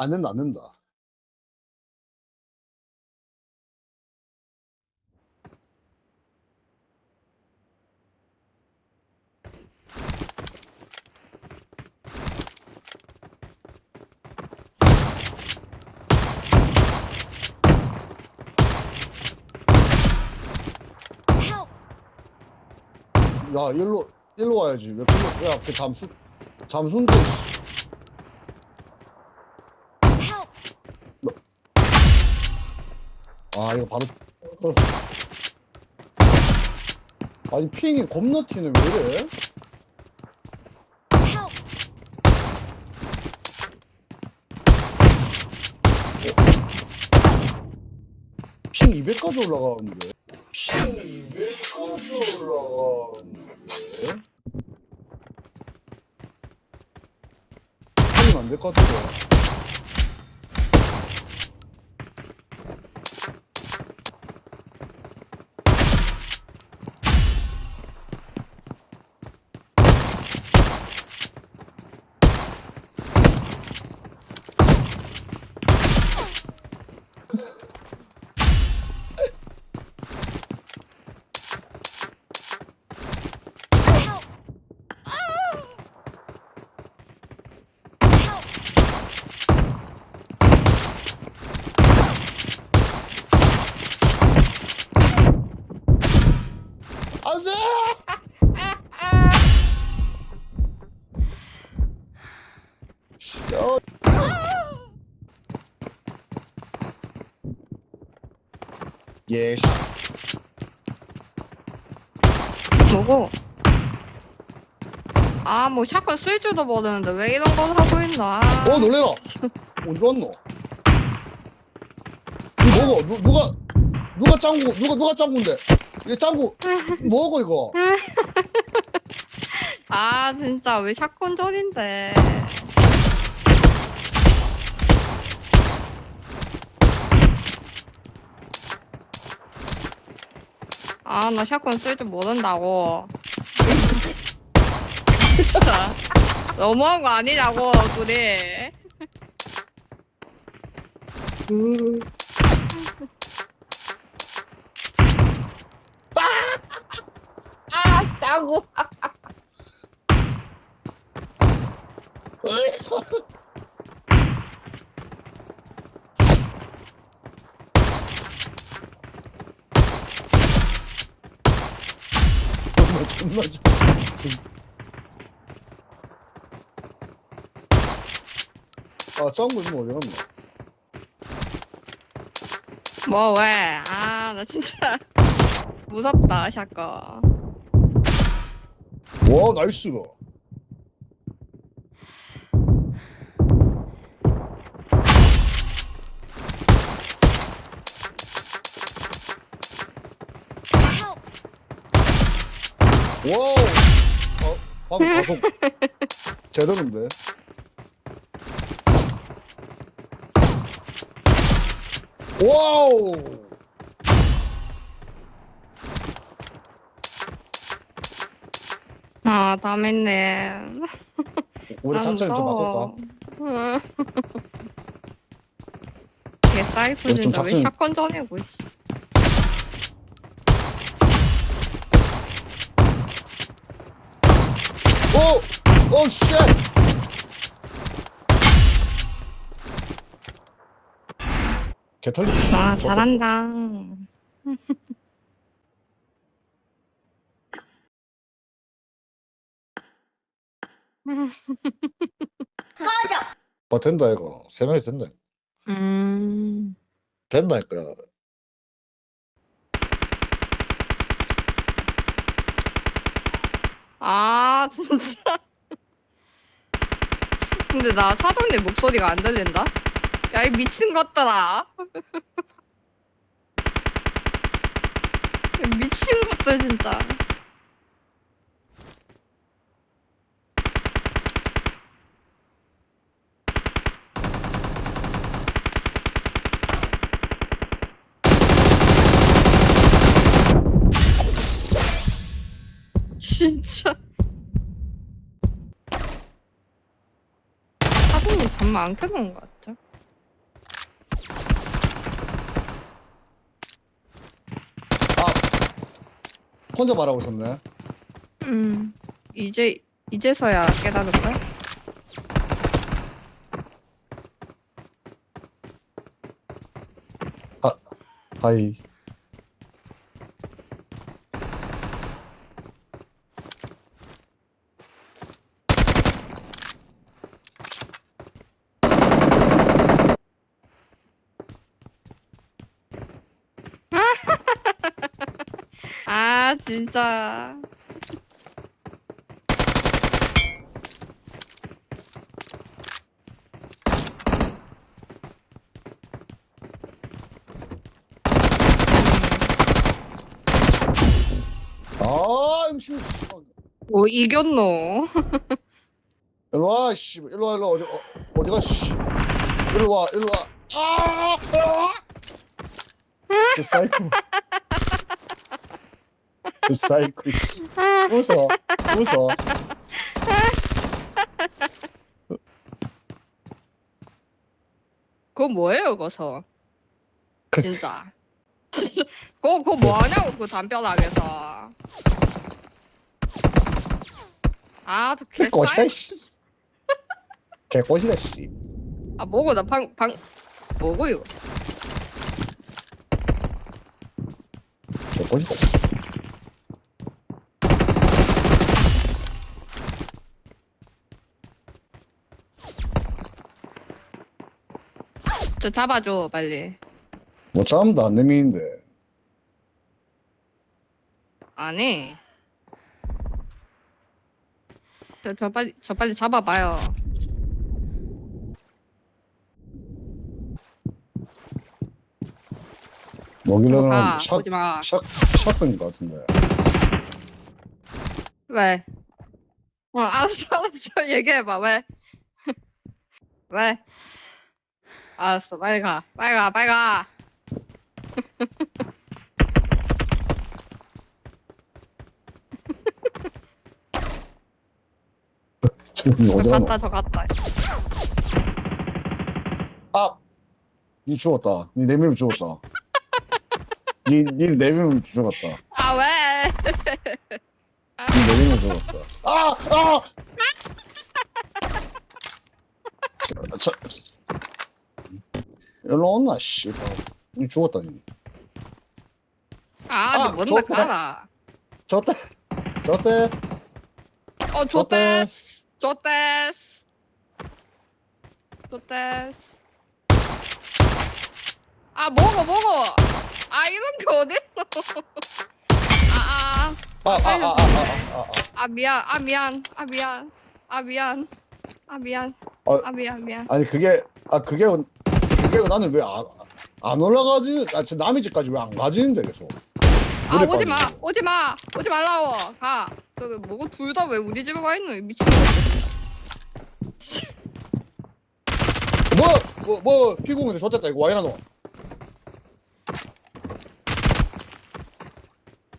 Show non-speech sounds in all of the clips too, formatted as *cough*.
안 된다, 안 된다. Help! 야, 일로, 일로 와야지. 왜 일로, 야, 그 잠수, 잠수인데. 씨. Help! 아, 이거 바로. 어. 아니, 핑이 겁나 튀네. 왜 이래? Help! 핑 200까지 올라가는데. 핑 200까지 올라가는데. 핑이 안될 것 같은데. 야. 예, 샷. 뭐고? 아, 뭐 샷건 쓸 줄도 모르는데 왜 이런 걸 하고 있나? 어, 놀래라! *laughs* 어디 갔노? 이거 뭐고? 누, 누가, 누가 짱구, 누가, 누가 짱구인데? 이거 짱구, *laughs* 뭐고, 이거? *laughs* 아, 진짜 왜 샷건 전인데? 아, 나 샷건 쓸 줄 모른다고. 진짜. 너무한 거 아니냐고, 둘이. 아. 정말, 정말. 아, 짱구 이모 어디 갔노? 뭐, 왜? 아, 나 진짜. *laughs* 무섭다, 샷건. 와, 나이스. Help! 와우! 어, 방금 *laughs* 가속. 제대로인데? 와우! 아, 다했네. 우리 작전이 좀. 응. 개 사이프 우리 좀 진짜 왜 작전이- 샷건 전이고, 씨. 오! 오, 쉣! 개 털리. 아, 잘한다. 꺼져! 아, 된다, 이거. 세 명이 된다. 음. 된다니까. 아, 진짜. 근데 나 사돈님 목소리가 안 들린다? 야, 이 미친 것들아. 미친 것들, 진짜. 진짜. 사돈님 잠만 안 켜놓은 것 같아. 혼자 말하고 있었네. 음. 이제 이제서야 거야? 하이. 아 진짜. 아, MC. 뭐 이겼노? *laughs* 일로 와, 씨. 일로 와, 일로 와. 어디, 어, 어디가, 씨. 일로 와, 일로 와. 아! 아! *laughs* 그 사이코. 그 사이코. 씨. 웃어. 웃어. 그거 뭐예요, 그거서? 진짜. *laughs* 그거 그거 뭐 하냐고 그 담벼락에서. 아, 저 개꼬시다, 개싸이. 씨. 개꼬시다, 씨. 아, 뭐고 나방방 뭐고 이거? 개꼬시다, 씨. 저 잡아줘 빨리. 뭐, 잠도 안 내미는데. 안 해. 저, 저 빨리 저 빨리 잡아봐요. 먹이려는 가 샷, 오지 마. 샷, 샷건인 것 같은데. 왜? 어 알았어 알았어 *laughs* 얘기해봐 왜? *laughs* 왜? 알았어 빨리 가 빨리 가 빨리 가. 지금 저 어디 가노? 갔다 저 갔다. 아! 니 죽었다. 니 내밀면 죽었다. 니, 니 내밀면 죽었다. 아 왜? 니 내밀면 죽었다. 아! 아! *laughs* 자, 일로 온나 씨발 이 죽었다 니 아, 아, 뭔데 좋다. 가라. 졌다 졌대 어, 좋대. 좋대. 좋대. 아, 먹어, 먹어. 아, 이런 게 어딨어. *laughs* 아, 아, 아아아아아아 아, 미안, 아, 미안, 아, 미안, 아, 미안, 아, 미안, 어, 아, 미안, 미안. 아니 그게 아 그게 그게 나는 왜 안, 안 올라가지? 아, 저 남의 집까지 왜 안 가지는데, 계속. 아, 오지 마. 오지 마. 오지 말라고. 가. 그, 뭐고, 둘 다 왜 우리 집에 와 있노? 이 미친놈. 뭐, 뭐, 뭐, 피공인데 졌댔다, 이거 와이나 너.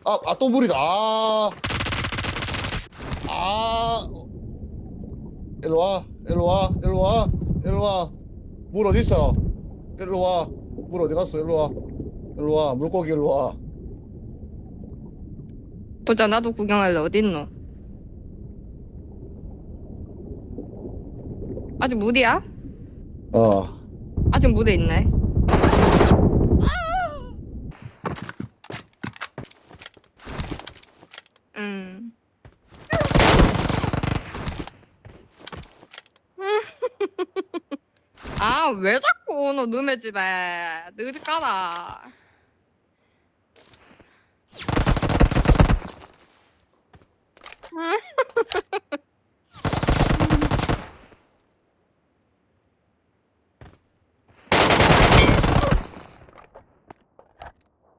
아, 아, 또 물이다. 아. 아. 일로 와, 일로 와, 일로 와, 일로 와. 물 어딨어? 일로 와. 물 어디 갔어? 일로 와. 일로 와. 물고기 일로 와. 보자, 나도 구경할래. 어딨노? 아직 물이야? 어. 아직 물에 있네. 음. *laughs* 아, 왜 자꾸 오노 놈의 집에 늦까다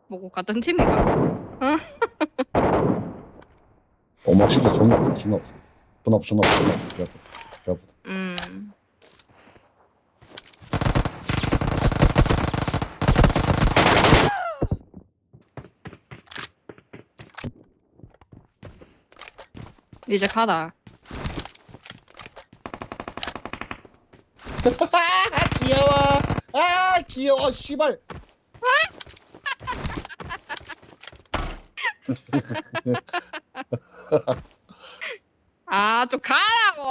뭐고 같은 팀인가? 엄마 *laughs* 어, 진짜 존나 없어 존나 없어 존나 없어 존나 없어 존나 없어 이제 가라. 아, 귀여워. 아, 귀여워, 씨발. *laughs* 아, 좀 가라고!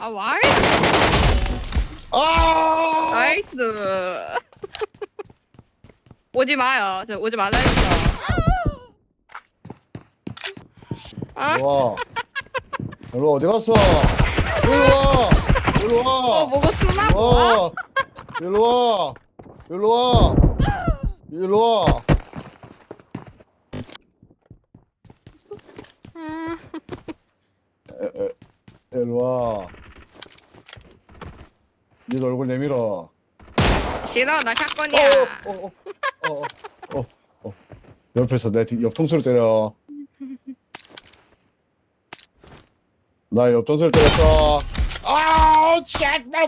아, 와이 아! 나이스. *laughs* 오지 마요. 저 오지 말라 했어. 아, 일로 와. 일로 와, 어디 갔어? 일로 와! 어, 뭐가 쓰나? 일로 와! 일로 와! 일로 와! 일로 와! 음, 에, 에, 일로 와. 네 얼굴 내밀어. 싫어, 나 샷건이야. 어, 어, 어, 어, 어, 어, 어. 옆에서 내 뒤, 옆통수를 때려. 나 옆통수를 때렸어. 아, 샷나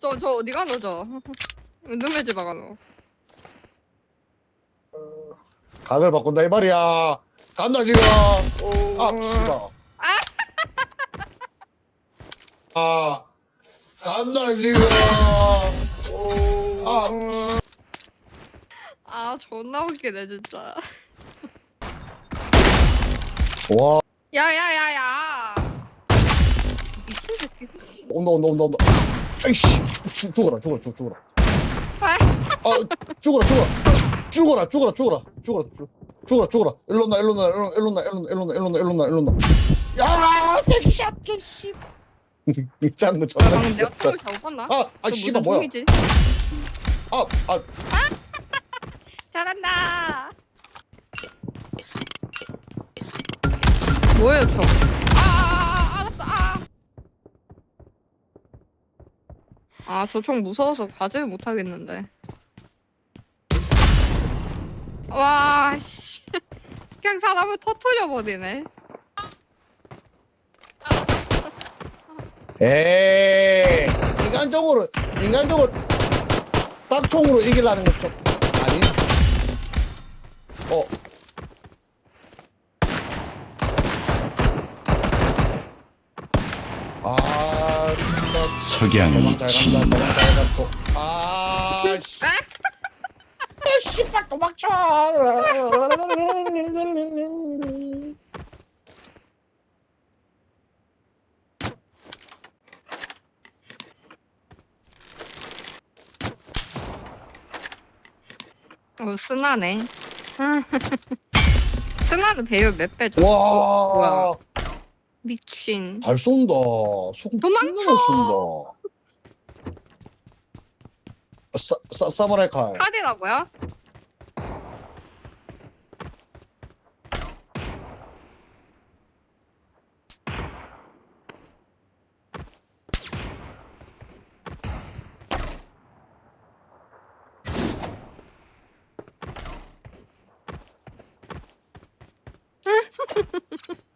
저, 저 어디 가노, 저? *laughs* 눈매 집 박아놓. 각을 바꾼다 이 말이야. 간다 지금. 아, 씨발. *laughs* 아, 간다 지금. 아, 아, 존나 웃기네, 진짜. 와, 야, 야, 야, 야. 미친 새끼. 온다 온다 온다 온다. 아이씨, 죽, 죽어라 죽어라 죽, 죽어라. 아, 아, 죽어라 죽어라. 죽어라 죽어라 죽어라 죽어라 죽- 죽어라 죽어라. 일로 나 일로 나 일로 나 일로 나 일로 나 일로 나 일로 나 일로 나 나. 야, 개샷 개씨. 짱구 아, 존나 방금 내가 귀엽다. 똥을 잘못 봤나? 아, 아, 저 씨발 무슨 뭐야? 종이지? 아, 아, 잘한다. 뭐예요, 저? 아, 아, 아, 알았어, 아. 아, 저 총 무서워서 가지를 못 하겠는데. 와, 씨. 그냥 사람을 터트려 버리네. 에이, 인간적으로 인간적으로 딱 총으로 이기려는 것좀 아니? 어. 아, 석양이 도망 잘진 간다, 도망 잘 갔고. 아, 씨. 아, 씨발 도망쳐. 어, 순하네. *laughs* 순하는 배율 몇 배죠? 와, 뭐야. 미친. 잘 쏜다. 소금 도망쳐. 쏜다. 아, 사, 사, 사무라이 칼. 카드라고요? *laughs*